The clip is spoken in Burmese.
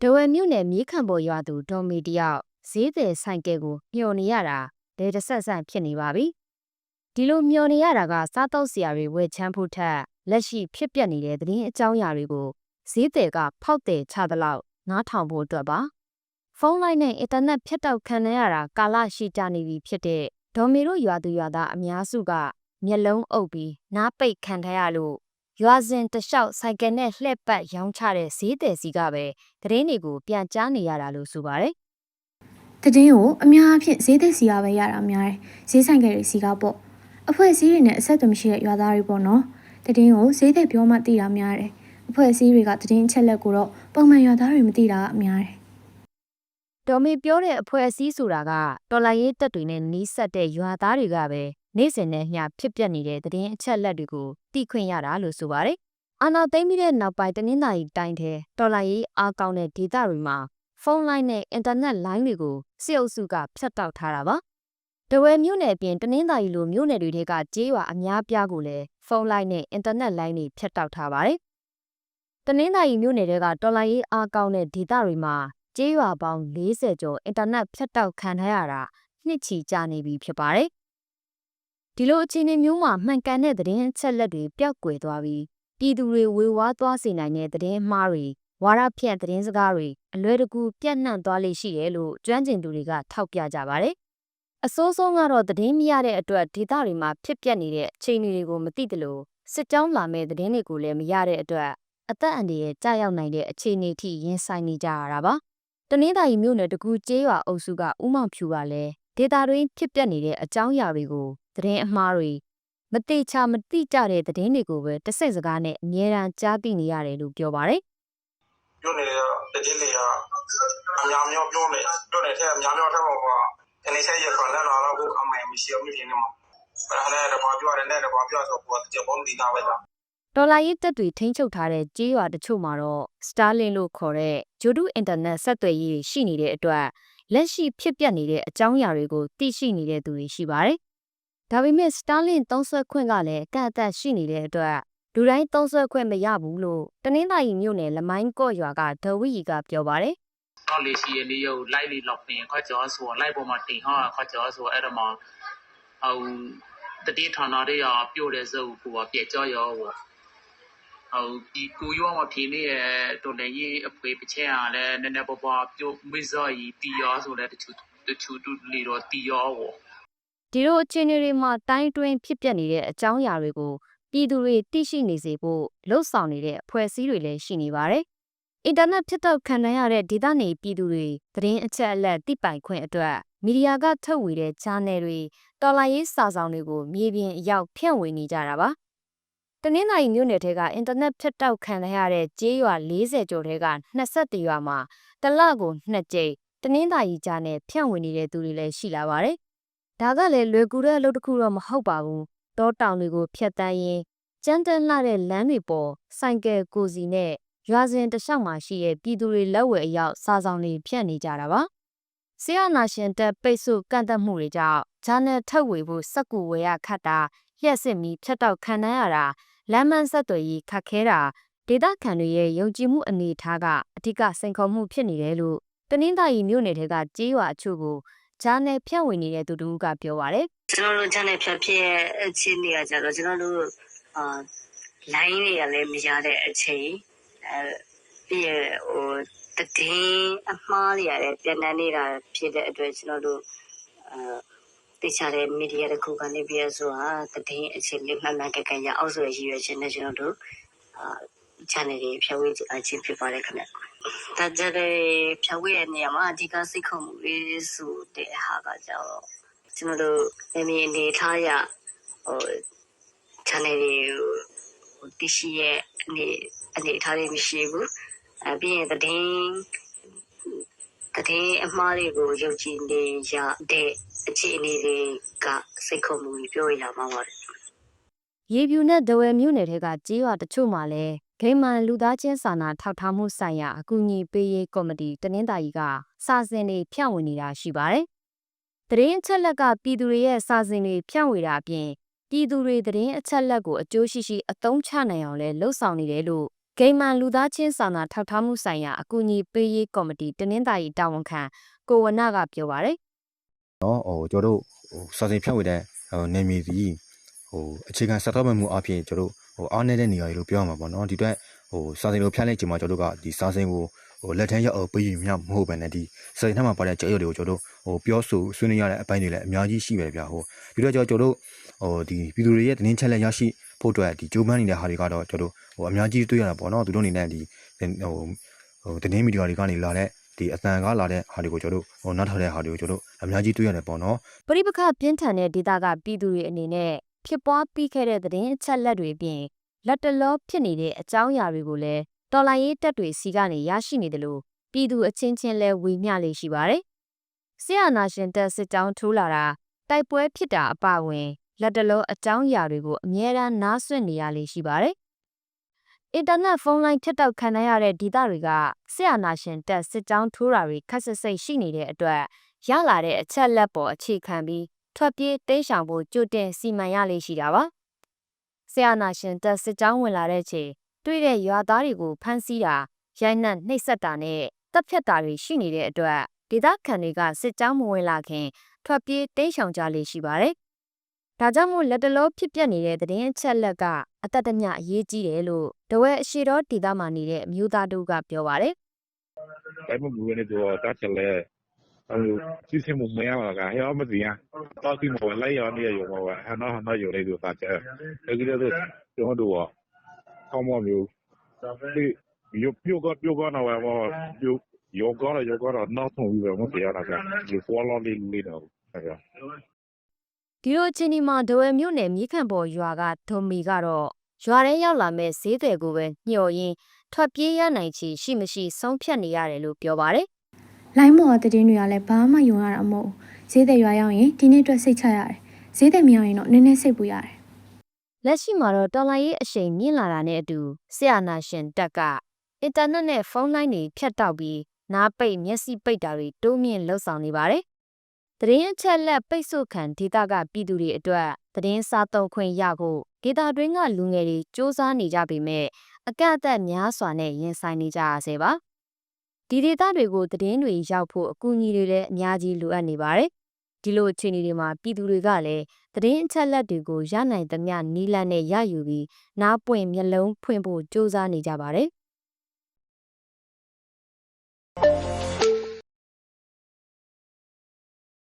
ဒဝဲမြို့နယ်မြေခံပေါ်ရွာသူဒေါ်မီတယောက်ဈေးသည်ဆိုင်ကယ်ကိုမျှော်နေရတာဒေတဆက်ဆန့်ဖြစ်နေပါပြီဒီလိုမျှော်နေရတာကစားတော့ဆရာတွေဝယ်ချမ်းဖို့ထက်လက်ရှိဖြစ်ပျက်နေတဲ့သတင်းအကြောင်းအရာတွေကိုဈေးသည်ကဖောက်တယ်ချသလောက်နားထောင်ဖို့အတွက်ပါဖုန်းလိုင်းနဲ့အင်တာနက်ဖြတ်တောက်ခံရတာကာလရှိကြနေပြီဖြစ်တဲ့ဒေါ်မီတို့ရွာသူရွာသားအများစုကမျက်လုံးအုပ်ပြီးနားပိတ်ခံထားရလို့ ရွာစဉ်တလျှောက်ဆိုင်ကယ်နဲ့လှည့်ပတ်ရောင်းချတဲ့ဈေးသည်စီကပဲသတင်းတွေကိုပြန်ကြားနေရတာလို့ဆိုပါတယ်တည်င်းကိုအများအဖြစ်ဈေးသက်စီကပဲရတာများတယ်ဈေးဆိုင်ကလေးစီကပေါ့အဖွဲ့အစည်းတွေနဲ့အဆက်အသွယ်မရှိတဲ့ရွာသားတွေပေါ့နော်တည်င်းကိုဈေးသက်ပြောမှသိတာများတယ်အဖွဲ့အစည်းတွေကတည်င်းအချက်လက်ကိုတော့ပုံမှန်ရွာသားတွေမသိတာအများတယ်ဒေါ်မီပြောတဲ့အဖွဲ့အစည်းဆိုတာကတော်လိုင်းရေးတက်တွေနဲ့နီးစပ်တဲ့ရွာသားတွေကပဲ နေ့စဉ်နဲ့မျှဖြစ်ပျက်နေတဲ့သတင်းအချက်လက်တွေကိုသိခွင့်ရတာလို့ဆိုပါတယ်။အာနာသိမ့်ပြီးတဲ့နောက်ပိုင်းတနင်္သာရီတိုင်းထဲတော်လိုင်းရေးအားကောင်းတဲ့ဒေသတွေမှာဖုန်းလိုင်းနဲ့အင်တာနက်လိုင်းတွေကိုစစ်အုပ်စုကဖြတ်တောက်ထားတာပါ။တဝဲမြို့နယ်အပြင်တနင်္သာရီလိုမြို့နယ်တွေထဲကကျေးရွာအများပြားကိုလည်းဖုန်းလိုင်းနဲ့အင်တာနက်လိုင်းတွေဖြတ်တောက်ထားပါတယ်။တနင်္သာရီမြို့နယ်တွေကတော်လိုင်းရေးအားကောင်းတဲ့ဒေသတွေမှာကျေးရွာပေါင်း40ကျော်အင်တာနက်ဖြတ်တောက်ခံထားရတာနှစ်ချီကြာနေပြီဖြစ်ပါတယ်။ ဒီလိုအခြေအနေမျိုးမှာမှန်ကန်တဲ့သတင်းအချက်လက်တွေပျောက်ကွယ်သွားပြီးပြည်သူတွေဝေဝါးသွားစေနိုင်တဲ့သတင်းအမှားတွေဝါရဖြန့်သတင်းစကားတွေအလွဲတကူပြန့်နှံ့သွားလိမ့်ရှိတယ်လို့ကျွမ်းကျင်သူတွေကထောက်ပြကြပါတယ်။အစိုးဆုံးကတော့သတင်းမရတဲ့အတွက်ဒေသတွေမှာဖြစ်ပျက်နေတဲ့အခြေအနေတွေကိုမသိသလိုစစ်ကြောင်းလာမဲ့သတင်းတွေကိုလည်းမရတဲ့အတွက်အသက်အန္တရာယ်ကြာရောက်နိုင်တဲ့အခြေအနေထိရင်ဆိုင်နေကြရတာပါ။တနင်္သာရီမြို့နယ်တကူကျေးရွာအုပ်စုကဦးမောင်ဖြူကလည်းဒေတာတွင်းဖြစ်ပျက်နေတဲ့အကြောင်းအရာတွေကို သတင်းအမှားတွေမတိချာမတိကျတဲ့သတင်းတွေကိုပဲတစ်စိတ်စကားနဲ့အမြဲတမ်းကြားသိနေရတယ်လို့ပြောပါတယ်ပြောနေရတတိလေးကအများများပြောနေပြောနေတဲ့အများများထက်မှာကအနေဆက်ရခံလာတော့ကိုအမေမရှိအောင်ဖြစ်နေမှာအဲ့ဒါလည်းတော့ပြောရတယ်နဲ့တော့ပြောဆိုပေါ်တဲ့ဘုံဒီသားပဲလား။ဒေါ်လာရေးတက်တွေထိန်းချုပ်ထားတဲ့ကြေးရွာတချို့မှာတော့ Starlink လို့ခေါ်တဲ့ဂျိုဒူအင်တာနက်ဆက်သွယ်ရေးတွေရှိနေတဲ့အတွက်လက်ရှိဖြစ်ပျက်နေတဲ့အကြောင်းအရာတွေကိုသိရှိနေတဲ့သူတွေရှိပါတယ်။ ဒါပေမဲ့ Starlink သုံးစွဲခွင့်ကလည်းအကန့်အသတ်ရှိနေတဲ့အတွက်လူတိုင်းသုံးစွဲခွင့်မရဘူးလို့တနင်္သာရီမြို့နယ်လမိုင်းကော့ရွာကဒဝီကပြောပါတယ်တော့လေရှိရလေးရုပ်လိုက်လေးလောက်ပင်ခွက်ကျော်ဆိုလိုက်ပေါ်မှာတင်ဟောခွက်ကျော်ဆိုအဲ့တော့မှဟိုတတိဌာနတွေရပြို့တဲ့စုပ်ကိုပြက်ကြောရောဟိုဒီကိုရောမဖြေနေရတော်လည်းရေးအဖွေပချက်အားလည်းနည်းနည်းပေါ်ပေါ်ပြို့မိစော်ဤတီရောဆိုလည်းတချို့တချို့တူလီတော့တီရောဟော။ ဒီလိုအခြေအနေတွေမှာတိုင်းတွင်းဖြစ်ပျက်နေတဲ့အကြောင်းအရာတွေကိုပြည်သူတွေသိရှိနေစေဖို့လှုံ့ဆော်နေတဲ့အဖွဲ့အစည်းတွေလည်းရှိနေပါတယ်။အင်တာနက်ဖြစ်တော့ခံနိုင်ရတဲ့ဒေသနေပြည်သူတွေသတင်းအချက်အလက်သိပိုင်ခွင့်အတွက်မီဒီယာကထုတ်ဝေတဲ့ channel တွေတော်လိုင်းရေးစာဆောင်တွေကိုမြေပြင်အရောက်ဖြန့်ဝေနေကြတာပါ။တနင်္သာရီမြို့နယ်ထဲကအင်တာနက်ဖြတ်တောက်ခံရတဲ့ကျေးရွာ40ကျော်ထဲက21ရွာမှာတစ်လကို2ကြိမ်တနင်္သာရီကြားနဲ့ဖြန့်ဝေနေတဲ့သူတွေလည်းရှိလာပါတယ်။ ဒါကလည်းလွယ်ကူတဲ့အလုပ်တစ်ခုတော့မဟုတ်ပါဘူး။တောတောင်တွေကိုဖျက်တမ်းရင်းကျန်းတန်းလှတဲ့လမ်းတွေပေါ်ဆိုင်ကယ်ကိုစီနဲ့ရွာစဉ်တစ်လျှောက်မှာရှိတဲ့ပြည်သူတွေလက်ဝယ်အရောက်စာဆောင်တွေဖြန့်နေကြတာပါ။ဆီယနာရှင်တက်ပိတ်ဆို့ကန့်သက်မှုတွေကြောင့်ဂျာနယ်ထုတ်ဝေဖို့စက်ကူဝယ်ရခတ်တာလျှက်စစ်မီဖြတ်တောက်ခံနိုင်ရတာလမ်းမဆက်သွယ်ရေးခတ်ခဲတာဒေသခံတွေရဲ့ယုံကြည်မှုအနေအထားကအထူးစိန်ခေါ်မှုဖြစ်နေတယ်လို့တနင်္သာရီမြို့နယ်ထဲကကြေးရွာအချို့ကို ဂျာနယ်ဖြန့်ဝေနေတဲ့သူတို့ကပြောပါတယ်ကျွန်တော်တို့ channel ဖြတ်ဖြစ်ရဲ့အခြေအနေကကြတော့ကျွန်တော်တို့အာ line တွေကလည်းမရတဲ့အချိန်အဲပြီးရဟိုတည်င်းအမှားတွေရတယ်ပြန်တန်းနေတာဖြစ်တဲ့အတွက်ကျွန်တော်တို့အာတခြားတဲ့ media တခုကနေပြရဆိုတာတည်င်းအခြေအနေမှန်မှန်ကန်ကန်ရအောင်ဆိုရရည်ရွယ်ချက်နဲ့ကျွန်တော်တို့အာ channel တွေဖြတ်ဝေးခြင်းဖြစ်ပါတယ်ခင်ဗျ။ဒါကြတဲ့ဖြတ်ဝေးရဲ့နေရာမှာအဓိကစိတ်ခုံမှုလေးဆိုတဲ့ဟာကကြောင့်ကျွန်တော်တို့အမြင်အနေထားရဟို channel တွေကိုဟိုတရှိရဲ့အနေအနေထားတွေမရှိဘူး။အပြီးရင်တည်င်းတည်င်းအမှားတွေကိုယုံကြည်နေရတဲ့အခြေအနေတွေကစိတ်ခုံမှုကြီးပြောရလာမှာပါတယ်။ရေပြူနဲ့ဒဝယ်မြို့နယ်ထဲကကြေးရွာတချို့မှာလည်း ဂိမ်းမန်လူသားချင်းစာနာထောက်ထားမှုဆိုင်ရာအကူအညီပေးရေးကော်မတီတနင်္သာရီကစာစဉ်တွေဖြန့်ဝေနေတာရှိပါတယ်။သတင်းအချက်လက်ကပြည်သူတွေရဲ့စာစဉ်တွေဖြန့်ဝေတာအပြင်ပြည်သူတွေသတင်းအချက်လက်ကိုအကျိုးရှိရှိအသုံးချနိုင်အောင်လဲလှုံ့ဆော်နေတယ်လို့ဂိမ်းမန်လူသားချင်းစာနာထောက်ထားမှုဆိုင်ရာအကူအညီပေးရေးကော်မတီတနင်္သာရီတာဝန်ခံကိုဝနကပြောပါရယ်နော်ဟိုကျွန်တော်တို့ဟိုစာစင်ဖြန့်ဝေတဲ့ဟိုနေမီစီဟိုအခြေခံစက်တော်မဲ့မှုအပြင်ကျွန်တော်တို့ ဟိုအားနေတဲ့နေရာတွေလို့ပြောရမှာပေါ့နော်ဒီအတွက်ဟိုစာစင်လိုဖြန့်လိုက်ချိန်မှာကျွန်တော်တို့ကဒီစာစင်ကိုဟိုလက်ထမ်းရောက်အောင်ပေးရင်မြမဟုတ်ပဲနဲ့ဒီစာစင်ထဲမှာပါတဲ့ကြောက်ရွံ့တွေကိုကျွန်တော်တို့ဟိုပြောဆိုဆွေးနွေးရတဲ့အပိုင်းတွေလည်းအများကြီးရှိပဲဗျာဟိုပြီးတော့ကျွန်တော်တို့ဟိုဒီပြည်သူတွေရဲ့တင်းချက်လက်ရရှိဖို့အတွက်ဒီကြိုးပမ်းနေတဲ့ဟာတွေကတော့ကျွန်တော်တို့ဟိုအများကြီးတွေ့ရတာပေါ့နော်သူတို့အနေနဲ့ဒီဟိုဟိုတင်းမီဒီယာတွေကနေလာတဲ့ဒီအတန်ကားလာတဲ့ဟာတွေကိုကျွန်တော်တို့ဟိုနောက်ထပ်တဲ့ဟာတွေကိုကျွန်တော်တို့အများကြီးတွေ့ရတယ်ပေါ့နော်ပရိပခပြင်းထန်တဲ့ဒေသကပြည်သူတွေအနေနဲ့ ဖြစ်ပွားပြီးခဲ့တဲ့သတင်းအချက်လက်တွေအပြင်လက်တလောဖြစ်နေတဲ့အကြောင်းအရာတွေကိုလည်းတော်လိုင်းရေးတက်တွေစီကနေရရှိနေတယ်လို့ပြည်သူအချင်းချင်းလဲဝေမျှလေးရှိပါတယ်။ဆရာနာရှင်တက်စစ်တောင်းထိုးလာတာတိုက်ပွဲဖြစ်တာအပအဝင်လက်တလောအကြောင်းအရာတွေကိုအမြဲတမ်းနားဆွင့်နေရလေးရှိပါတယ်။အင်တာနက်ဖုန်းလိုင်းထက်တောက်ခံရတဲ့ဒေသတွေကဆရာနာရှင်တက်စစ်တောင်းထိုးတာတွေခက်ဆစ်စိတ်ရှိနေတဲ့အတွက်ရလာတဲ့အချက်လက်ပေါ်အခြေခံပြီး ထွက်ပြေးတိတ်ဆောင်ဖို့ကြိုတင်စီမံရလေးရှိတာပါဆရာနာရှင်တက်စစ်ကြောင်းဝင်လာတဲ့ချိန်တွေ့တဲ့ရွာသားတွေကိုဖမ်းဆီးတာရိုက်နှက်နှိပ်စက်တာနဲ့တပ်ဖြတ်တာတွေရှိနေတဲ့အတွက်ဒေသခံတွေကစစ်ကြောင်းမဝင်လာခင် ထွက်ပြေးတိတ်ဆောင်ကြလေးရှိပါတယ်ဒါကြောင့်မို့လက်တလောဖြစ်ပျက်နေတဲ့သတင်းအချက်လက်ကအတတ်တမျအရေးကြီးတယ်လို့တဝဲအရှိတော်ဒေသမှာနေတဲ့အမျိုးသားတို့ကပြောပါတယ်အဲ့မဘူးနေတော့တတ်ချလဲအဲ့လို စီစဉ်မှုမရပါကဟဲ့မစီရတော့ဒီမလိုက်ရနေရရောပါဟာနော်ဟာနော်ရောနေတော့တတ်ချဲအဲ့ဒီတော့ကျွန်တော်တို့ကောင်းမမျိုးဒီပြပြကပြကတော့ဘာပြယောကတော့ယောကတော့နောက်ဆုံးပြီးတော့မစီရတာကဒီဖော်လာလေးလေးတော့အဲ့ဒါဒီလိုအချိန်ဒီမှာဒဝဲမြို့နယ်မြေခန့်ပေါ်ရွာကဒုံမီကတော့ရွာထဲရောက်လာမဲ့ဈေးတွေကိုပဲညှော်ရင်းထွက်ပြေးရနိုင်ချေရှိမရှိဆုံးဖြတ်နေရတယ်လို့ပြောပါတယ် လိုင်းမော်သတင်းတွေကလည်းဘာမှယုံရတာမဟုတ်ဘူးဈေးတဲ့ရွာရောက်ရင်ဒီနေ့အတွက်စိတ်ချရတယ်ဈေးတဲ့မရောက်ရင်တော့နည်းနည်းစိတ်ပူရတယ်။လက်ရှိမှာတော့တော်လိုင်းရေးအရှိန်မြင့်လာတာနဲ့အတူဆရာနာရှင်တက်ကအင်တာနက်နဲ့ဖုန်းလိုင်းတွေဖြတ်တောက်ပြီးနားပိတ်မျက်စိပိတ်တာတွေတိုးမြင့်လှုပ်ဆောင်နေပါတယ်။သတင်းအချက်လက်ပိတ်ဆို့ခံဒေတာကပြည်သူတွေအတွက်သတင်းစားသုံးခွင့်ရဖို့ဒေတာတွင်းကလူငယ်တွေစ조사နေကြပေမဲ့အကန့်အသတ်များစွာနဲ့ရင်ဆိုင်နေကြရဆဲပါ။ ဒီဒေတာတွေကိုသတင်းတွေရောက်ဖို့အကူအညီတွေလည်းအများကြီးလိုအပ်နေပါတယ်။ဒီလိုအခြေအနေတွေမှာပြည်သူတွေကလည်းသတင်းအချက်လက်တွေကိုရနိုင်သမျှနီးလန်းနဲ့ရယူပြီးနားပွင့်မျက်လုံးဖွင့်ဖို့စ조사နေကြပါတယ်။